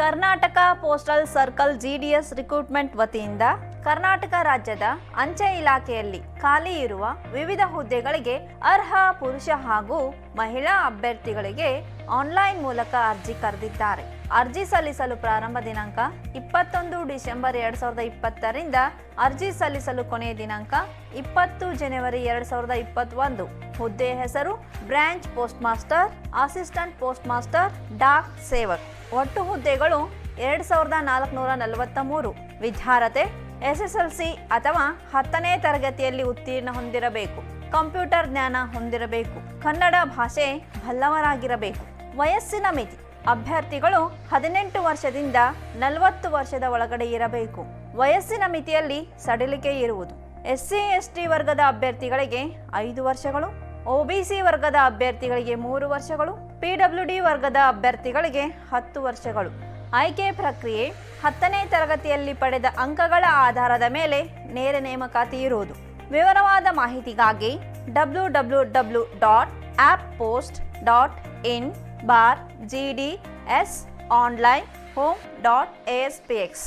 Karnataka postal circle GDS recruitment ವತಿಯಿಂದ ಕರ್ನಾಟಕ ರಾಜ್ಯದ ಅಂಚೆ ಇಲಾಖೆಯಲ್ಲಿ ಖಾಲಿ ಇರುವ ವಿವಿಧ ಹುದ್ದೆಗಳಿಗೆ ಅರ್ಹ ಪುರುಷ ಹಾಗೂ ಮಹಿಳಾ ಅಭ್ಯರ್ಥಿಗಳಿಗೆ ಆನ್ಲೈನ್ ಮೂಲಕ ಅರ್ಜಿ ಕರೆದಿದ್ದಾರೆ. ಅರ್ಜಿ ಸಲ್ಲಿಸಲು ಪ್ರಾರಂಭ ದಿನಾಂಕ ಇಪ್ಪತ್ತೊಂದು ಡಿಸೆಂಬರ್ ಎರಡ್ ಸಾವಿರದ ಇಪ್ಪತ್ತರಿಂದ ಅರ್ಜಿ ಸಲ್ಲಿಸಲು ಕೊನೆಯ ದಿನಾಂಕ ಇಪ್ಪತ್ತು ಜನವರಿ ಎರಡ್ ಸಾವಿರದ ಇಪ್ಪತ್ತೊಂದು. ಹುದ್ದೆ ಹೆಸರು branch post master assistant post master Dak Sevak. ಒಟ್ಟು ಹುದ್ದೆಗಳು ಎರಡು ಸಾವಿರದ ನಾಲ್ಕುನೂರ ನಲವತ್ತ ಮೂರು ವಿದ್ಯಾರ್ಹತೆ ಸಿ ಅಥವಾ ಹತ್ತನೇ ತರಗತಿಯಲ್ಲಿ ಉತ್ತೀರ್ಣ ಹೊಂದಿರಬೇಕು. ಕಂಪ್ಯೂಟರ್ ಜ್ಞಾನ ಹೊಂದಿರಬೇಕು. ಕನ್ನಡ ಭಾಷೆ ಬಲ್ಲವರಾಗಿರಬೇಕು. ವಯಸ್ಸಿನ ಮಿತಿ, ಅಭ್ಯರ್ಥಿಗಳು ಹದಿನೆಂಟು ವರ್ಷದಿಂದ ನಲವತ್ತು ವರ್ಷದ ಒಳಗಡೆ ಇರಬೇಕು. ವಯಸ್ಸಿನ ಮಿತಿಯಲ್ಲಿ ಸಡಿಲಿಕೆ ಇರುವುದು. ಎಸ್ ಸಿ ವರ್ಗದ ಅಭ್ಯರ್ಥಿಗಳಿಗೆ ಐದು ವರ್ಷಗಳು ಒಬಿಸಿ ವರ್ಗದ ಅಭ್ಯರ್ಥಿಗಳಿಗೆ ಮೂರು ವರ್ಷಗಳು ಪಿಡಬ್ಲ್ಯೂಡಿ ವರ್ಗದ ಅಭ್ಯರ್ಥಿಗಳಿಗೆ ಹತ್ತು ವರ್ಷಗಳು. ಆಯ್ಕೆ ಪ್ರಕ್ರಿಯೆ ಹತ್ತನೇ ತರಗತಿಯಲ್ಲಿ ಪಡೆದ ಅಂಕಗಳ ಆಧಾರದ ಮೇಲೆ ನೇರ ನೇಮಕಾತಿ ಇರುವುದು. ವಿವರವಾದ ಮಾಹಿತಿಗಾಗಿ W W W dot app post dot in bar G D S online home dot A S P X